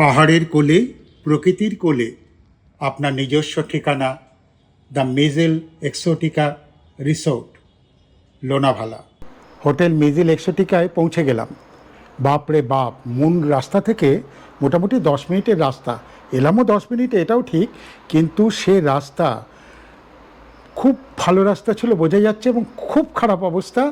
পাহাড়ের কোলে, প্রকৃতির কোলে, আপনার নিজস্ব ঠিকানা, the Mezel exotica resort, Lonavala. Hotel Mezel এক্সোটিকায় পৌঁছে গেলাম। বাপ রে বাপ, মূল রাস্তা থেকে মোটামুটি দশ মিনিটের রাস্তা। এলামও দশ মিনিট, এটাও ঠিক, কিন্তু সে রাস্তা খুব ভালো রাস্তা ছিল, বোঝা যাচ্ছে, এবং খুব খারাপ অবস্থা।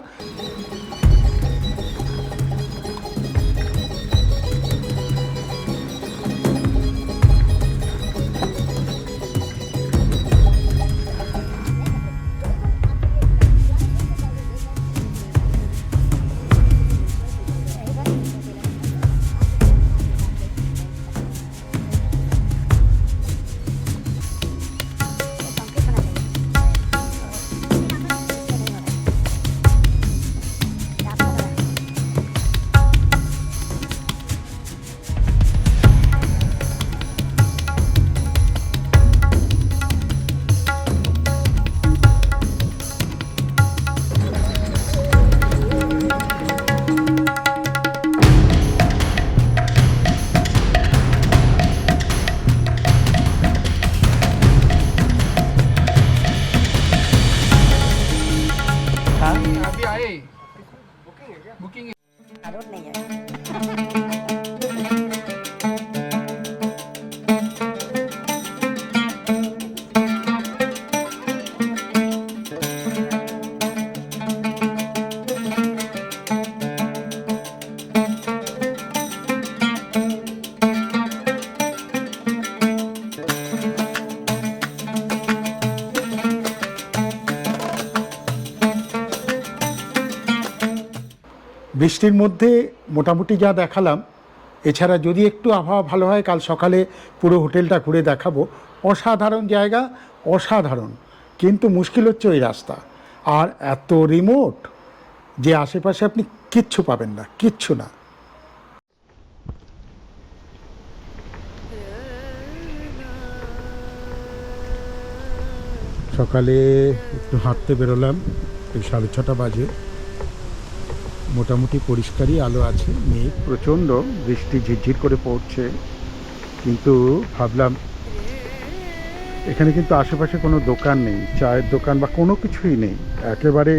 বৃষ্টির মধ্যে মোটামুটি যা দেখালাম, এছাড়া যদি একটু আবহাওয়া ভালো হয়, কাল সকালে পুরো হোটেলটা ঘুরে দেখাবো। অসাধারণ জায়গা, অসাধারণ। কিন্তু মুশকিল হচ্ছে ওই রাস্তা। আর এত রিমোট যে আশেপাশে আপনি কিচ্ছু পাবেন না, কিচ্ছু না। সকালে একটু হাঁটতে বেরোলাম, এই সাড়ে ছটা বাজে। মোটামুটি পরিষ্কারই আলো আছে, মেঘ। প্রচণ্ড বৃষ্টি ঝিরঝির করে পড়ছে, কিন্তু ভাবলাম এখানে কিন্তু আশেপাশে কোনো দোকান নেই, চায়ের দোকান বা কোনো কিছুই নেই। একেবারে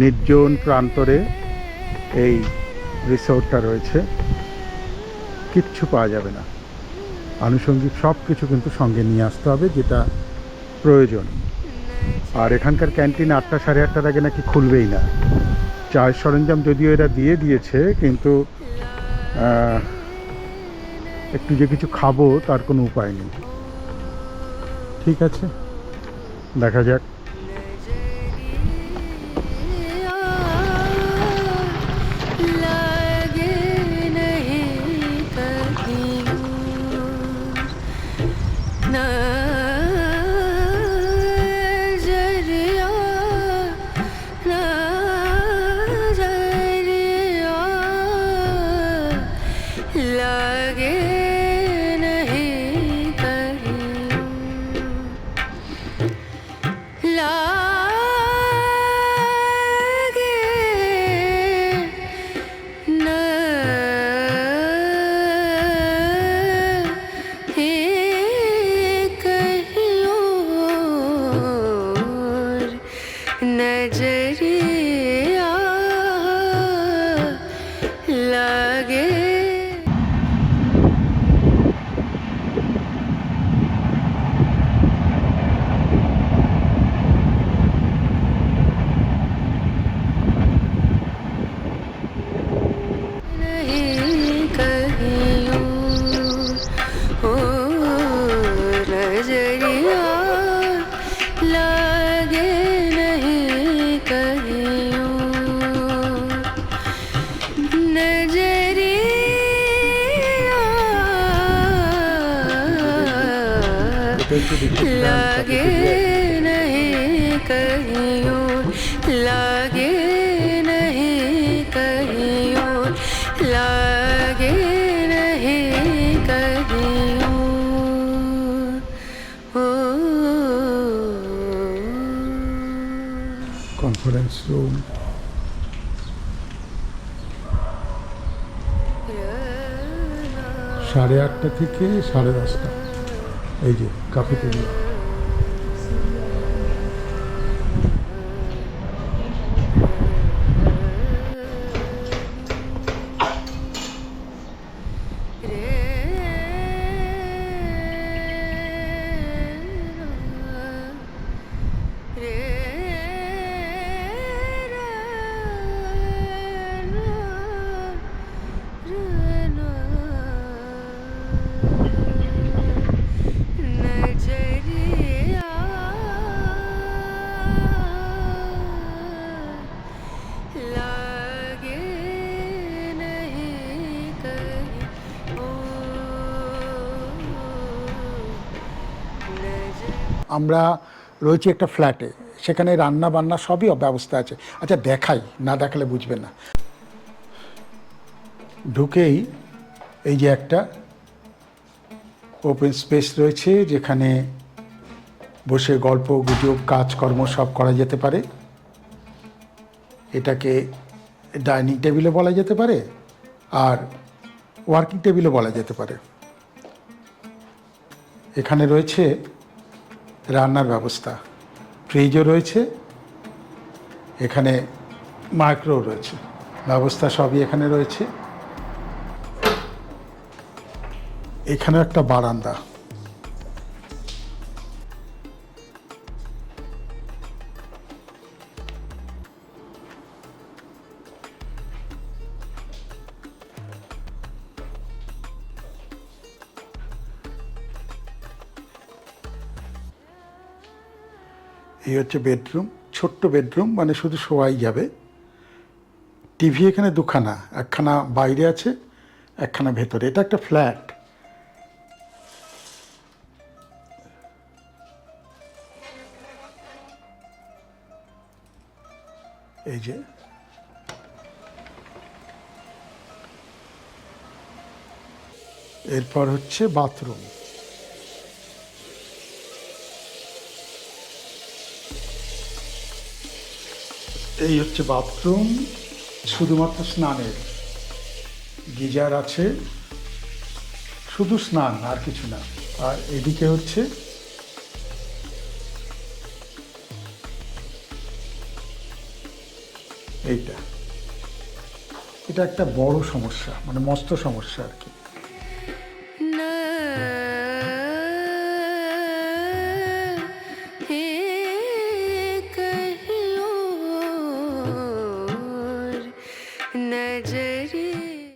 নির্জন প্রান্তরে এই রিসোর্টটা রয়েছে, কিচ্ছু পাওয়া যাবে না। আনুষঙ্গিক সব কিছু কিন্তু সঙ্গে নিয়ে আসতে হবে, যেটা প্রয়োজন। আর এখানকার ক্যান্টিন আটটা সাড়ে আটটার আগে নাকি খুলবেই না। চায়ের সরঞ্জাম যদিও এরা দিয়ে দিয়েছে, কিন্তু একটু যে কিছু খাব তার কোনো উপায় নেই। ঠিক আছে? দেখা যাক। luggage. नजरिया लागे नहीं कहीं और लागे नहीं कहीं और लागे नहीं कहीं और ओ কনফারেন্স রুম সাড়ে আটটা থেকে সাড়ে দশটা এই যে কাফেটেরিয়া আমরা রয়েছি একটা ফ্ল্যাটে, সেখানে রান্না বান্না সবই ব্যবস্থা আছে। আচ্ছা দেখাই, না দেখালে বুঝবেন না। ঢুকেই এই যে একটা ওপেন স্পেস রয়েছে, যেখানে বসে গল্প, গুজব, কাজকর্ম সব করা যেতে পারে। এটাকে ডাইনিং টেবিলও বলা যেতে পারে, আর ওয়ার্কিং টেবিলও বলা যেতে পারে। এখানে রয়েছে রান্নার ব্যবস্থা। ফ্রিজও রয়েছে এখানে মাইক্রো রয়েছে। ব্যবস্থা সবই এখানে রয়েছে। এখানে একটা বারান্দা। এই হচ্ছে বেডরুম, ছোট্ট বেডরুম মানে শুধু শোয়াই যাবে। টিভি এখানে দুখানা, একখানা বাইরে আছে, একখানা ভেতরে। এটা একটা ফ্ল্যাট। এই যে। এরপর হচ্ছে বাথরুম। এই হচ্ছে বাথরুম, শুধুমাত্র স্নানের। গিজার আছে, শুধু স্নান, আর কিছু না। আর এদিকে হচ্ছে এইটা। এটা একটা বড় সমস্যা মানে মস্ত সমস্যা আর কি।